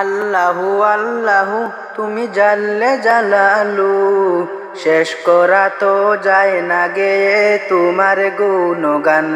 আল্লাহু আল্লাহু, তুমি জাল্লে জালালু। শেষ করা তো যায় না গে তোমার গুণগান।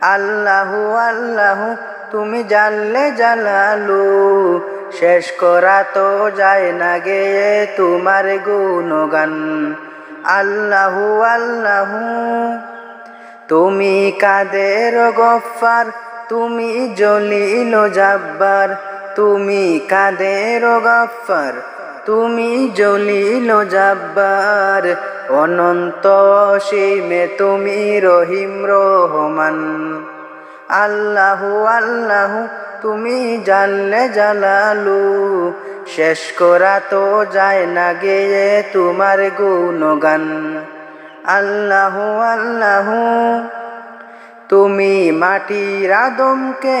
আল্লাহু আল্লাহু, তুমি জানলে জালালু। শেষ করা তো যায় না গে তোমার গুণগান। আল্লাহু আল্লাহু, তুমি কাদের গফার তুমি জলিল জাব্বার। তুমি কাদের গফার, তুমি জলিল জাব্বার, অনন্ত সীমে তুমি রহিম রহমান। আল্লাহু আল্লাহু, তুমি জানলে জালালু, শেষ করা তো যায় না গেয়ে তোমার গুণগান। আল্লাহু আল্লাহু, তুমি মাটির আদমকে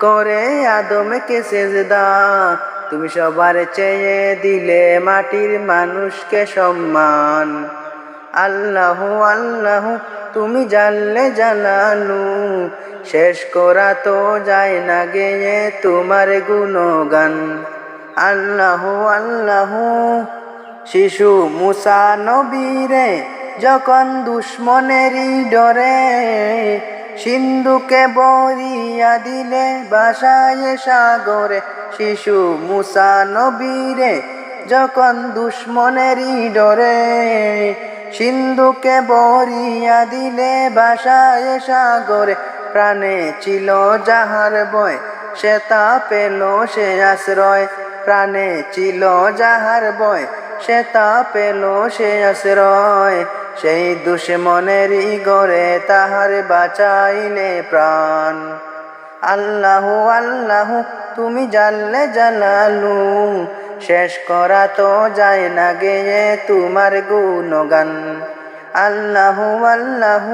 করে আদমকে সেজদা। তুমি সবার চেয়ে দিলে মাটির মানুষকে সম্মান। আল্লাহ আল্লাহ, তুমি জানলে জালালু শেষ করা তো যায় না গেয়ে তোমার গুণগান। আল্লাহ আল্লাহ, শিশু মুসা নবীরে, যখন দুশ্মনেরই ডরে সিন্ধুকে বরিয়া দিলে বাসায় সাগরে, শিশু মুসা নবীরে যখন দুশ্মনেরই ডরে। সিন্ধুকে বরিয়া দিলে বাসায় সাগরে, প্রাণে ছিল যাহার বয় সে তা পেল সে আশ্রয়। প্রাণে ছিল যাহার বয় সে তা পেল, সে আশ্রয়। সেই দুশ্মনেরই গড়ে তাহার বাঁচাইলে প্রাণ। আল্লাহ আল্লাহ, তুমি জানলে জানালু, শেষ করা তো যায় না গেয়ে তোমার গুণগান। আল্লাহ আল্লাহ